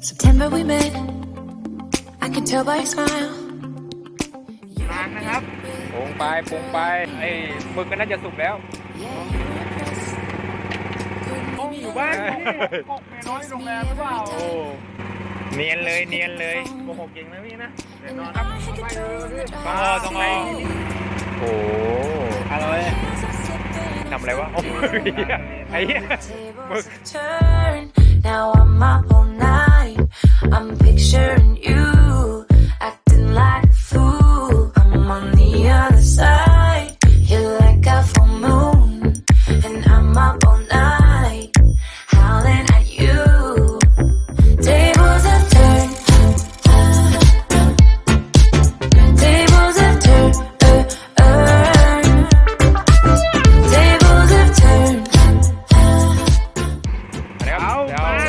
September we met I could tell by smile ทางนะครับปรุงไปปรุงไปเอ้หมึกก็น่าจะสุกแล้วต้องอยู่บ้านนี่กกเมีน้อยโรงแรมเปล่าเนียนเลยเนียนเลย โกหกเก่งนะพี่นะเดี๋ยวนอนครับต้อ the ต้องรอ อะไรวะโอ้ยไอ้เหี้ย Tables turn. Now.